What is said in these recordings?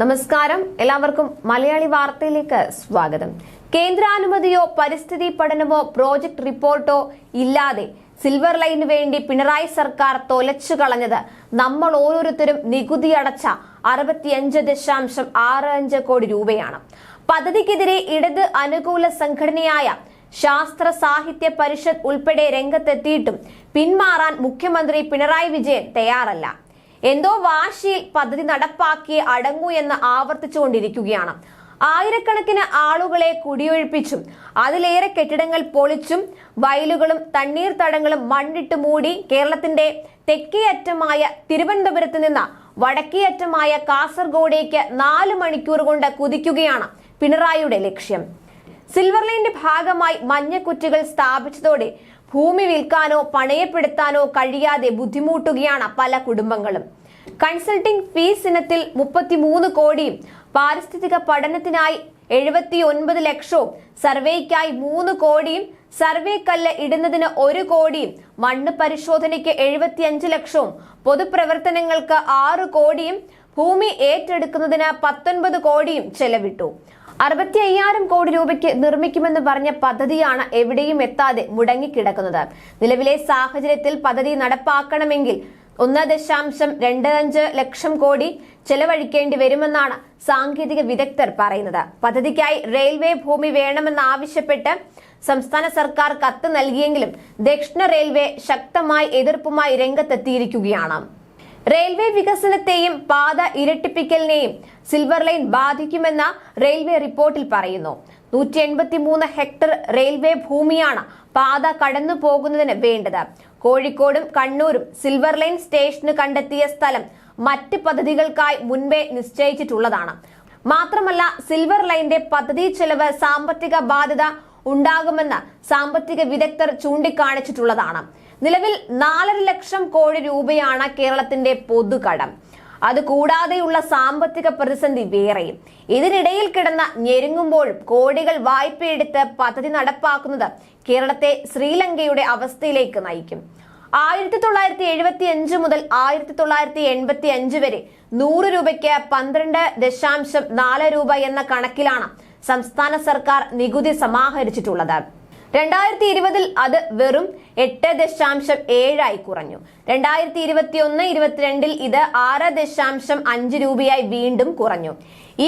നമസ്കാരം. എല്ലാവർക്കും മലയാളി വാർത്തയിലേക്ക് സ്വാഗതം. കേന്ദ്രാനുമതിയോ പരിസ്ഥിതി പഠനമോ പ്രോജക്ട് റിപ്പോർട്ടോ ഇല്ലാതെ സിൽവർ ലൈനു വേണ്ടി പിണറായി സർക്കാർ തൊലച്ചു കളഞ്ഞത് നമ്മൾ ഓരോരുത്തരും നികുതി അടച്ച അറുപത്തിയഞ്ച് ദശാംശം ആറ് അഞ്ച് കോടി രൂപയാണ്. പദ്ധതിക്കെതിരെ ഇടത് അനുകൂല സംഘടനയായ ശാസ്ത്ര സാഹിത്യ പരിഷത്ത് ഉൾപ്പെടെ രംഗത്തെത്തിയിട്ടും പിന്മാറാൻ മുഖ്യമന്ത്രി പിണറായി വിജയൻ തയ്യാറല്ല. എന്തോ വാശിയിൽ പദ്ധതി നടപ്പാക്കി അടങ്ങൂ എന്ന് ആവർത്തിച്ചുകൊണ്ടിരിക്കുകയാണ്. ആയിരക്കണക്കിന് ആളുകളെ കുടിയൊഴിപ്പിച്ചും അതിലേറെ കെട്ടിടങ്ങൾ പൊളിച്ചും വയലുകളും തണ്ണീർത്തടങ്ങളും മണ്ണിട്ട് മൂടി കേരളത്തിന്റെ തെക്കേയറ്റമായ തിരുവനന്തപുരത്ത് നിന്ന് വടക്കേയറ്റമായ കാസർഗോഡേക്ക് നാല് മണിക്കൂർ കൊണ്ട് കുതിക്കുകയാണ് പിണറായിയുടെ ലക്ഷ്യം. സിൽവർ ലൈനിന്റെ ഭാഗമായി മഞ്ഞക്കുറ്റികൾ സ്ഥാപിച്ചതോടെ ഭൂമി വിൽക്കാനോ പണയപ്പെടുത്താനോ കഴിയാതെ ബുദ്ധിമുട്ടുകയാണ് പല കുടുംബങ്ങളും. കൺസൾട്ടിംഗ് ഫീസ് ഇനത്തിൽ മുപ്പത്തിമൂന്ന് കോടിയും പാരിസ്ഥിതിക പഠനത്തിനായി എഴുപത്തി ഒൻപത് ലക്ഷവും സർവേക്കായി മൂന്ന് കോടിയും സർവേ കല്ല് ഇടുന്നതിന് ഒരു കോടിയും മണ്ണ് പരിശോധനയ്ക്ക് എഴുപത്തിയഞ്ച് ലക്ഷവും പൊതുപ്രവർത്തനങ്ങൾക്ക് ആറ് കോടിയും ഭൂമി ഏറ്റെടുക്കുന്നതിന് പത്തൊൻപത് കോടിയും ചെലവിട്ടു. അറുപത്തി അയ്യായിരം കോടി രൂപയ്ക്ക് നിർമ്മിക്കുമെന്ന് പറഞ്ഞ പദ്ധതിയാണ് എവിടെയും എത്താതെ മുടങ്ങിക്കിടക്കുന്നത്. നിലവിലെ സാഹചര്യത്തിൽ പദ്ധതി നടപ്പാക്കണമെങ്കിൽ ഒന്ന് ദശാംശം രണ്ട് അഞ്ച് ലക്ഷം കോടി ചെലവഴിക്കേണ്ടി വരുമെന്നാണ് സാങ്കേതിക വിദഗ്ധർ പറയുന്നത്. പദ്ധതിക്കായി റെയിൽവേ ഭൂമി വേണമെന്നാവശ്യപ്പെട്ട് സംസ്ഥാന സർക്കാർ കത്ത് നൽകിയെങ്കിലും ദക്ഷിണ റെയിൽവേ ശക്തമായി എതിർപ്പുമായി രംഗത്തെത്തിയിരിക്കുകയാണ്. റെയിൽവേ വികസനത്തെയും പാത ഇരട്ടിപ്പിക്കലിനെയും സിൽവർ ലൈൻ ബാധിക്കുമെന്ന റെയിൽവേ റിപ്പോർട്ടിൽ പറയുന്നു. നൂറ്റി എൺപത്തി മൂന്ന് ഹെക്ടർ റെയിൽവേ ഭൂമിയാണ് പാത കടന്നു പോകുന്നതിന് വേണ്ടത്. കോഴിക്കോടും കണ്ണൂരും സിൽവർ ലൈൻ സ്റ്റേഷന് കണ്ടെത്തിയ സ്ഥലം മറ്റ് പദ്ധതികൾക്കായി മുൻപേ നിശ്ചയിച്ചിട്ടുള്ളതാണ്. മാത്രമല്ല സിൽവർ ലൈന്റെ പദ്ധതി ചെലവ് സാമ്പത്തിക ബാധ്യത ഉണ്ടാകുമെന്ന് സാമ്പത്തിക വിദഗ്ധർ ചൂണ്ടിക്കാണിച്ചിട്ടുള്ളതാണ്. നിലവിൽ നാലര ലക്ഷം കോടി രൂപയാണ് കേരളത്തിന്റെ പൊതുകടം. അത് കൂടാതെയുള്ള സാമ്പത്തിക പ്രതിസന്ധി വേറെയും. ഇതിനിടയിൽ കിടന്ന ഞെരുങ്ങുമ്പോഴും കോടികൾ വായ്പയെടുത്ത് പദ്ധതി നടപ്പാക്കുന്നത് കേരളത്തെ ശ്രീലങ്കയുടെ അവസ്ഥയിലേക്ക് നയിക്കും. ആയിരത്തി തൊള്ളായിരത്തി എഴുപത്തി അഞ്ച് മുതൽ ആയിരത്തി തൊള്ളായിരത്തി എൺപത്തി അഞ്ച് വരെ നൂറ് രൂപയ്ക്ക് പന്ത്രണ്ട് ദശാംശം നാല് രൂപ എന്ന കണക്കിലാണ് സംസ്ഥാന സർക്കാർ നികുതി സമാഹരിച്ചിട്ടുള്ളത്. രണ്ടായിരത്തി ഇരുപതിൽ അത് വെറും എട്ട് ദശാംശം ഏഴായി കുറഞ്ഞു. രണ്ടായിരത്തി ഇരുപത്തി ഒന്ന് ഇരുപത്തിരണ്ടിൽ ഇത് ആറ് ദശാംശം അഞ്ച് രൂപയായി വീണ്ടും കുറഞ്ഞു.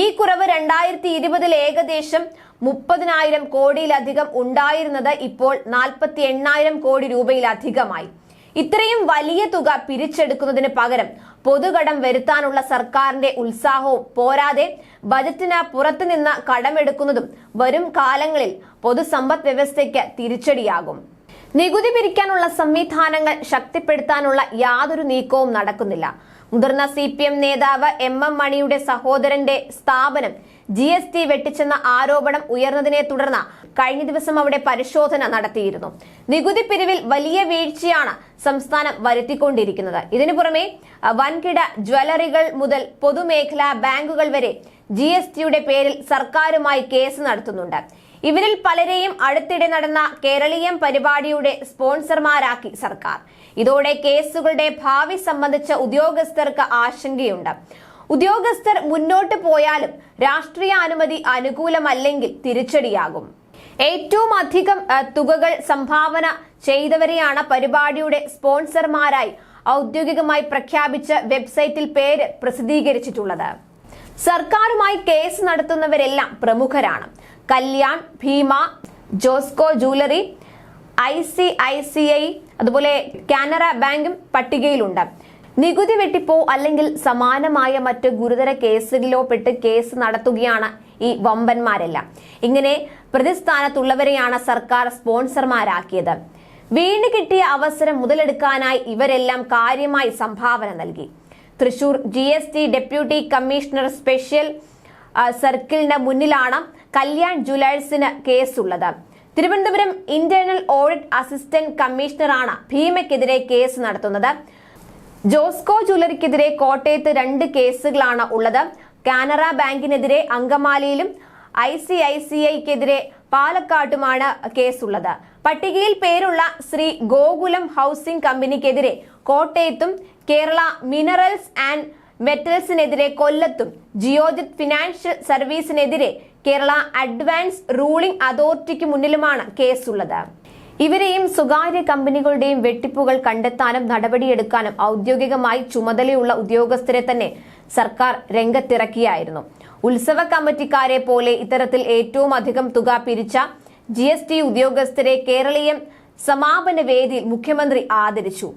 ഈ കുറവ് രണ്ടായിരത്തി ഇരുപതിൽ ഏകദേശം മുപ്പതിനായിരം കോടിയിലധികം ഉണ്ടായിരുന്നത് ഇപ്പോൾ നാൽപ്പത്തി എണ്ണായിരം കോടി രൂപയിലധികമായി. ഇത്രയും വലിയ തുക പിരിച്ചെടുക്കുന്നതിന് പകരം പൊതുകടം വരുത്താനുള്ള സർക്കാരിന്റെ ഉത്സാഹവും പോരാതെ ബജറ്റിന് പുറത്തുനിന്ന് കടമെടുക്കുന്നതും വരും കാലങ്ങളിൽ പൊതുസമ്പദ് വ്യവസ്ഥയ്ക്ക് തിരിച്ചടിയാകും. നികുതി പിരിക്കാനുള്ള സംവിധാനങ്ങൾ ശക്തിപ്പെടുത്താനുള്ള യാതൊരു നീക്കവും നടക്കുന്നില്ല. മുതിർന്ന സി പി എം നേതാവ് എം എം മണിയുടെ സഹോദരന്റെ സ്ഥാപനം ജി എസ് ടി വെട്ടിച്ചെന്ന ആരോപണം ഉയർന്നതിനെ തുടർന്ന് കഴിഞ്ഞ ദിവസം അവിടെ പരിശോധന നടത്തിയിരുന്നു. നികുതി പിരിവിൽ വലിയ വീഴ്ചയാണ് സംസ്ഥാനം വരുത്തിക്കൊണ്ടിരിക്കുന്നത്. ഇതിനു പുറമെ വൻകിട ജ്വല്ലറികൾ മുതൽ പൊതുമേഖലാ ബാങ്കുകൾ വരെ ജി എസ് ടിയുടെ പേരിൽ സർക്കാരുമായി കേസ് നടത്തുന്നുണ്ട്. ഇവരിൽ പലരെയും അടുത്തിടെ നടന്ന കേരളീയം പരിപാടിയുടെ സ്പോൺസർമാരാക്കി സർക്കാർ. ഇതോടെ കേസുകളുടെ ഭാവി സംബന്ധിച്ച ഉദ്യോഗസ്ഥർക്ക് ആശങ്കയുണ്ട്. ഉദ്യോഗസ്ഥർ മുന്നോട്ട് പോയാലും രാഷ്ട്രീയ അനുമതി അനുകൂലമല്ലെങ്കിൽ തിരിച്ചടിയാകും. ഏറ്റവും അധികം തുകകൾ സംഭാവന ചെയ്തവരെയാണ് പരിപാടിയുടെ സ്പോൺസർമാരായി ഔദ്യോഗികമായി പ്രഖ്യാപിച്ച വെബ്സൈറ്റിൽ പേര് പ്രസിദ്ധീകരിച്ചിട്ടുള്ളത്. സർക്കാരുമായി കേസ് നടത്തുന്നവരെല്ലാം പ്രമുഖരാണ്. Kalyan Bhima Josco jewellery I C I C I അതുപോലെ കാനറ ബാങ്കും പട്ടികയിലുണ്ട്. നികുതി വെട്ടിപ്പോ അല്ലെങ്കിൽ സമാനമായ മറ്റ് ഗുരുതര കേസുകളിലോ പെട്ട് കേസ് നടത്തുകയാണ് ഈ വമ്പന്മാരെല്ലാം. ഇങ്ങനെ പ്രതിസ്ഥാനത്തുള്ളവരെയാണ് സർക്കാർ സ്പോൺസർമാരാക്കിയത്. വീണ് കിട്ടിയ അവസരം മുതലെടുക്കാനായി ഇവരെല്ലാം കാര്യമായി സംഭാവന നൽകി. Thrissur G S T deputy commissioner special സർക്കിളിന് മുന്നിലാണ് കല്യാൺ ജുവലേഴ്സിന് കേസുള്ളത്. തിരുവനന്തപുരം ഇന്റേണൽ ഓഡിറ്റ് അസിസ്റ്റന്റ് കമ്മീഷണറാണ് ഭീമയ്ക്കെതിരെ കേസ് നടത്തുന്നത്. ജോസ്കോ ജ്വല്ലറിക്കെതിരെ കോട്ടയത്ത് രണ്ട് കേസുകളാണ് ഉള്ളത്. കാനറ ബാങ്കിനെതിരെ അങ്കമാലിയിലും ഐ സി ഐ സി ഐക്കെതിരെ പാലക്കാട്ടുമാണ് കേസുള്ളത്. പട്ടികയിൽ പേരുള്ള ശ്രീ ഗോകുലം ഹൗസിംഗ് കമ്പനിക്കെതിരെ കോട്ടയത്തും കേരള മിനറൽസ് ആൻഡ് മെറ്റൽസിനെതിരെ കൊല്ലത്തും ജിയോജിത് ഫിനാൻഷ്യൽ സർവീസിനെതിരെ കേരള അഡ്വാൻസ് റൂളിംഗ് അതോറിറ്റിക്ക് മുന്നിലുമാണ് കേസുള്ളത്. ഇവരെയും സ്വകാര്യ കമ്പനികളുടെയും വെട്ടിപ്പുകൾ കണ്ടെത്താനും നടപടിയെടുക്കാനും ഔദ്യോഗികമായി ചുമതലയുള്ള ഉദ്യോഗസ്ഥരെ തന്നെ സർക്കാർ രംഗത്തിറക്കിയായിരുന്നു. ഉത്സവ കമ്മിറ്റിക്കാരെ പോലെ ഇത്തരത്തിൽ ഏറ്റവും അധികം തുക പിരിച്ച ജി ഉദ്യോഗസ്ഥരെ കേരളീയം സമാപന വേദിയിൽ മുഖ്യമന്ത്രി ആദരിച്ചു.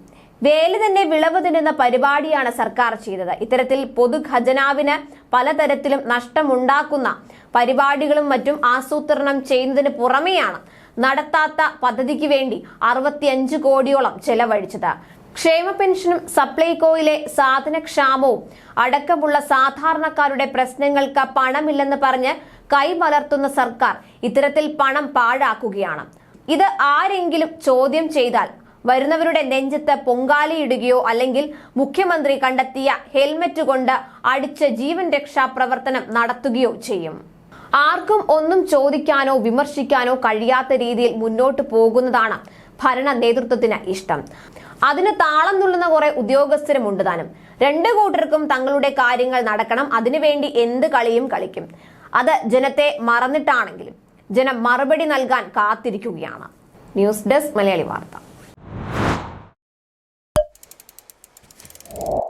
വേല തന്നെ വിളവ് തിന്നുന്ന പരിപാടിയാണ് സർക്കാർ ചെയ്തത്. ഇത്തരത്തിൽ പൊതുഖജനാവിന് പലതരത്തിലും നഷ്ടമുണ്ടാക്കുന്ന പരിപാടികളും മറ്റും ആസൂത്രണം ചെയ്യുന്നതിന് പുറമെയാണ് നടത്താത്ത പദ്ധതിക്ക് വേണ്ടി അറുപത്തിയഞ്ച് കോടിയോളം ചെലവഴിച്ചത്. ക്ഷേമ പെൻഷനും സപ്ലൈകോയിലെ സാധനക്ഷാമവും അടക്കമുള്ള സാധാരണക്കാരുടെ പ്രശ്നങ്ങൾക്ക് പണമില്ലെന്ന് പറഞ്ഞ് കൈമലർത്തുന്ന സർക്കാർ ഇത്തരത്തിൽ പണം പാഴാക്കുകയാണ്. ഇത് ആരെങ്കിലും ചോദ്യം ചെയ്താൽ വരുന്നവരുടെ നെഞ്ചത്ത് പൊങ്കാലയിടുകയോ അല്ലെങ്കിൽ മുഖ്യമന്ത്രി കണ്ടെത്തിയ ഹെൽമറ്റ് കൊണ്ട് അടിച്ച് ജീവൻ രക്ഷാ പ്രവർത്തനം നടത്തുകയോ ചെയ്യും. ആർക്കും ഒന്നും ചോദിക്കാനോ വിമർശിക്കാനോ കഴിയാത്ത രീതിയിൽ മുന്നോട്ട് പോകുന്നതാണ് ഭരണ നേതൃത്വത്തിന് ഇഷ്ടം. അതിന് താളം തുള്ളുന്ന കുറെ ഉദ്യോഗസ്ഥരും ഉണ്ട് താനും. രണ്ടു കൂട്ടർക്കും തങ്ങളുടെ കാര്യങ്ങൾ നടക്കണം അതിനുവേണ്ടി എന്ത് കളിയും കളിക്കും. അത് ജനത്തെ മറന്നിട്ടാണെങ്കിലും ജനം മറുപടി നൽകാൻ കാത്തിരിക്കുകയാണ്. ന്യൂസ് ഡെസ്ക് മലയാളി വാർത്ത. Oh.